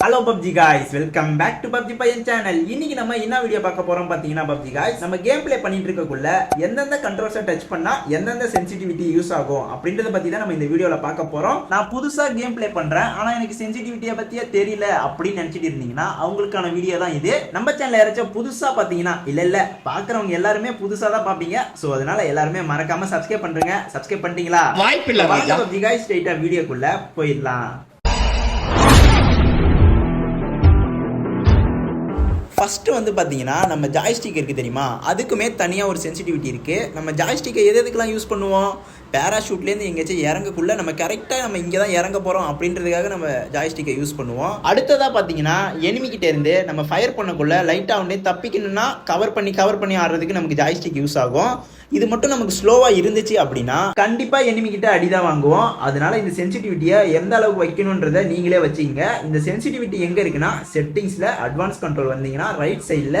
Hello PUBG guys welcome back to PUBG Paiyan channel இன்னைக்கு நம்ம என்ன வீடியோ பார்க்க போறோம் பாத்தீங்கன்னா பப்ஜி காய்ஸ் நம்ம கேம் ப்ளே பண்ணிட்டு இருக்கக்குள்ள எந்தெந்த கண்ட்ரோல்ஸை டச் பண்ணா எந்தெந்த சென்சிட்டிவிட்டி யூஸ் ஆகும் அப்படின்றத பத்தி தான் நம்ம இந்த வீடியோல பார்க்க போறோம். நான் புதுசா கேம் ப்ளே பண்றேன். ஆனா எனக்கு சென்சிட்டிவிட்டியை பத்தியே தெரியல அப்படின்னு நினைச்சிட்டு இருந்தீங்கன்னா அவங்களுக்கான வீடியோ தான் இது. நம்ம சேனல் யாராச்சும் புதுசா பாத்தீங்கன்னா இல்ல இல்ல பாக்குறவங்க எல்லாருமே புதுசா தான் பாப்பீங்க சோ அதனால எல்லாருமே மறக்காம சப்ஸ்கிரைப் பண்றீங்க. சப்ஸ்கிரைப் பண்ணிட்டீங்களா? வாய்ப்பில்லை ராஜா. பப்ஜி காய்ஸ் ஸ்ட்ரைட்டா வீடியோக்குள்ள போயிடலாம். ஃபஸ்ட்டு வந்து பார்த்தீங்கன்னா நம்ம ஜாய்ஸ்டிக் இருக்குது தெரியுமா? அதுக்குமே தனியாக ஒரு சென்சிட்டிவிட்டி இருக்குது நம்ம ஜாய்ஸ்டிக்கை எது எதுக்கெல்லாம் யூஸ் பண்ணுவோம்? பேராஷூட்லேருந்து எங்கேயாச்சும் இறங்கக்குள்ள நம்ம கரெக்டாக நம்ம இங்கே தான் இறங்க போகிறோம் அப்படின்றதுக்காக நம்ம ஜாய்ஸ்டிக்கை யூஸ் பண்ணுவோம். அடுத்ததாக பார்த்தீங்கன்னா எனிமிக்கிட்ட இருந்து நம்ம ஃபயர் பண்ணக்குள்ளே லைட்டாக உடனே தப்பிக்கணும்னா கவர் பண்ணி கவர் பண்ணி ஆடுறதுக்கு நமக்கு ஜாய்ஸ்டிக் யூஸ் ஆகும். இது மட்டும் நமக்கு ஸ்லோவாக இருந்துச்சு அப்படின்னா கண்டிப்பாக எனிமிக்கிட்ட அடிதான் வாங்குவோம். அதனால இந்த சென்சிட்டிவிட்டியை எந்த அளவுக்கு வைக்கணுன்றதை நீங்களே வச்சுங்க இந்த சென்சிட்டிவிட்டி எங்கே இருக்குன்னா செட்டிங்ஸில் அட்வான்ஸ் கண்ட்ரோல் வந்தீங்கன்னா ரைட் சைடில்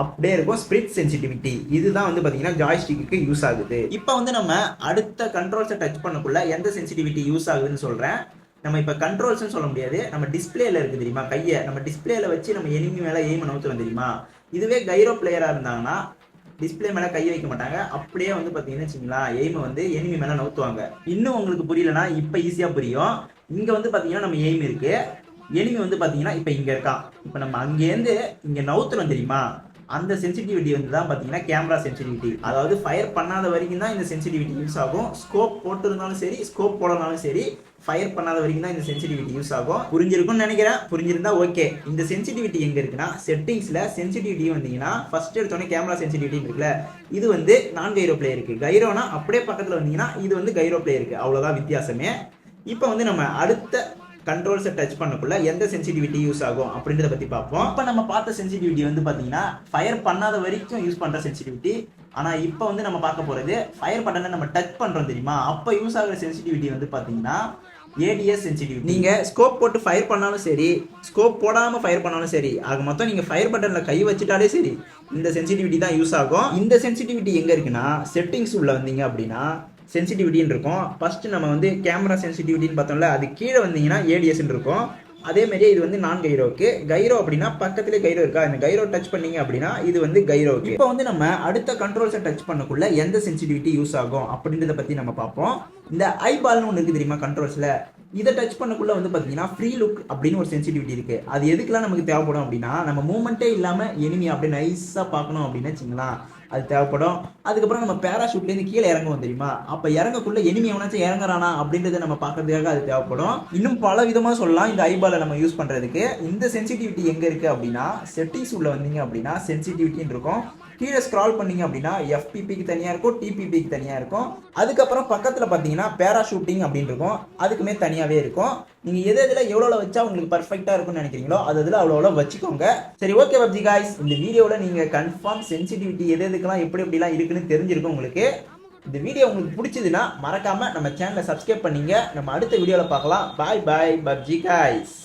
அப்படியே இருக்கும் ஸ்பிரிட் சென்சிட்டிவிட்டி இதுதான் வந்து பார்த்தீங்கன்னா ஜாய்ஸ்டிக்கு யூஸ் ஆகுது. இப்போ வந்து நம்ம அடுத்த கண்ட்ரோல்ஸை டச் பண்ணக்குள்ள எந்த சென்சிட்டிவிட்டி யூஸ் ஆகுதுன்னு சொல்கிறேன் நம்ம இப்போ கண்ட்ரோல்ஸ்னு சொல்ல முடியாது. நம்ம டிஸ்பிளேல இருக்கு தெரியுமா? கையை. நம்ம டிஸ்பிளேல வச்சு நம்ம எனிமி மேலே எய்ம் நவுத்துறோம் தெரியுமா? இதுவே கைரோ பிளேயராக இருந்தாங்கன்னா டிஸ்பிளே மேலே கை வைக்க மாட்டாங்க. அப்படியே வந்து பார்த்தீங்கன்னா வச்சுங்களேன் எய்மை வந்து எனிமி மேலே நவுத்துவாங்க. இன்னும் உங்களுக்கு புரியலன்னா இப்போ ஈஸியாக புரியும். இங்கே வந்து பாத்தீங்கன்னா நம்ம எய்ம் இருக்கு. எனிமி வந்து பார்த்தீங்கன்னா இப்போ இங்கே இருக்கான் இப்போ நம்ம அங்கேருந்து இங்கே நவுத்துறோம் தெரியுமா? அந்த சென்சிட்டிவிட்டி வந்து தான் பார்த்தீங்கன்னா கேமரா சென்சிட்டிவிட்டி அதாவது ஃபயர் பண்ணாத வரைக்கும் தான் இந்த சென்சிட்டிவிட்டி யூஸ் ஆகும். ஸ்கோப் போட்டிருந்தாலும் சரி ஸ்கோப் போடனாலும் சரி ஃபயர் பண்ணாத வரைக்கும் தான் இந்த சென்சிட்டிவிட்டி யூஸ் ஆகும். புரிஞ்சிருக்கும்னு நினைக்கிறேன். புரிஞ்சிருந்தா ஓகே இந்த சென்சிட்டிவிட்டி எங்க இருக்குன்னா செட்டிங்ஸ்ல சென்சிட்டிவிட்டி வந்தீங்கன்னா ஃபர்ஸ்ட் எடுத்தோடனே கேமரா சென்சிட்டிவிட்டி இருக்குல்ல இது வந்து நான் கைரோ பிளே இருக்கு. கைரோனா அப்படியே பக்கத்துல வந்தீங்கன்னா இது வந்து கைரோ பிளே இருக்கு. அவ்வளவுதான் வித்தியாசமே. இப்போ வந்து நம்ம அடுத்த கண்ட்ரோல்ஸை டச் பண்ணக்குள்ள எந்த சென்சிட்டிவிட்டி யூஸ் ஆகும் அப்படின்றத பத்தி பார்ப்போம். இப்போ நம்ம பார்த்த சென்சிட்டிவிட்டி வந்து பாத்தீங்கன்னா ஃபயர் பண்ணாத வரைக்கும் யூஸ் பண்ற சென்சிட்டிவிட்டி ஆனா இப்போ வந்து நம்ம பார்க்க போறது ஃபயர் பட்டனை நம்ம டச் பண்றோம் தெரியுமா? அப்போ யூஸ் ஆகுற சென்சிட்டிவிட்டி வந்து பாத்தீங்கன்னா ஏடிஎஸ் சென்சிட்டிவிட்டி நீங்க ஸ்கோப் போட்டு ஃபயர் பண்ணாலும் சரி ஸ்கோப் போடாம ஃபயர் பண்ணாலும் சரி ஆக மொத்தம் நீங்க ஃபயர் பட்டன்ல கை வச்சுட்டாலே சரி இந்த சென்சிட்டிவிட்டி தான் யூஸ் ஆகும். இந்த சென்சிட்டிவிட்டி எங்க இருக்குன்னா செட்டிங்ஸ் உள்ள வந்தீங்க அப்படின்னா சென்சிட்டிவிட்டின்னு இருக்கும். ஃபர்ஸ்ட் நம்ம வந்து கேமரா சென்சிட்டிவிட்டின்னு பார்த்தோம்ல அது கீழே வந்தீங்கன்னா ஏடிஎஸ்ன்னு இருக்கும். அதே மாதிரியே இது வந்து நான் கைரோக்கு கைரோ அப்படின்னா பக்கத்துலேயே கைரோ இருக்கா? இந்த கைரோ டச் பண்ணீங்க அப்படின்னா இது வந்து கைரோக்கு இப்போ வந்து நம்ம அடுத்த கண்ட்ரோல்ஸை டச் பண்ணக்குள்ள எந்த சென்சிட்டிவிட்டி யூஸ் ஆகும் அப்படின்றத பத்தி நம்ம பார்ப்போம். இந்த ஐபால்னு ஒன்று இருக்கு தெரியுமா கண்ட்ரோல்ஸ்ல இதை டச் பண்ணக்குள்ள வந்து பார்த்தீங்கன்னா ஃப்ரீ லுக் அப்படின்னு ஒரு சென்சிட்டிவிட்டி இருக்கு. அது எதுக்கெல்லாம் நமக்கு தேவைப்படும் அப்படின்னா நம்ம மூமெண்ட்டே இல்லாமல் எனிமி அப்படியே நைஸாக பார்க்கணும் அப்படின்னு வச்சுங்களேன். அது தேவைப்படும். அதுக்கப்புறம் நம்ம பேராஷூட்லேருந்து கீழே இறங்குவோம் தெரியுமா? அப்போ இறங்கக்குள்ள எனிமி எவனாச்சும் இறங்குறானா அப்படின்றத நம்ம பார்க்கறதுக்காக அது தேவைப்படும். இன்னும் பல விதமாக சொல்லலாம் இந்த ஐபாலை நம்ம யூஸ் பண்ணுறதுக்கு இந்த சென்சிட்டிவிட்டி எங்கே இருக்குது அப்படின்னா செட்டிங்ஸ் உள்ள வந்தீங்க அப்படின்னா சென்சிட்டிவிட்டின்னு இருக்கும். கீழே ஸ்க்ரால் பண்ணீங்க அப்படின்னா எஃபிபிக்கு தனியாக இருக்கும் டிபிபிக்கு தனியாக இருக்கும். அதுக்கப்புறம் பக்கத்தில் பார்த்தீங்கன்னா பேராஷூட்டிங் அப்படின்னு இருக்கும். அதுக்குமே தனியாகவே இருக்கும். நீங்கள் எது எதில் எவ்வளோ வச்சா உங்களுக்கு பர்ஃபெக்டாக இருக்கும்னு நினைக்கிறீங்களோ அது அதில் அவ்வளோ அவ்வளோ வச்சுக்கோங்க. சரி ஓகே பப்ஜி காய்ஸ் இந்த வீடியோவில் நீங்கள் கன்ஃபார்ம் சென்சிட்டிவிட்டி எது எதுக்கெல்லாம் எப்படி எப்படிலாம் இருக்குன்னு தெரிஞ்சிருக்கும் உங்களுக்கு. இந்த வீடியோ உங்களுக்கு பிடிச்சதுன்னா மறக்காமல் நம்ம சேனலை சப்ஸ்கிரைப் பண்ணிங்க. நம்ம அடுத்த வீடியோவில் பார்க்கலாம். பாய் பாய் பப்ஜி காய்ஸ்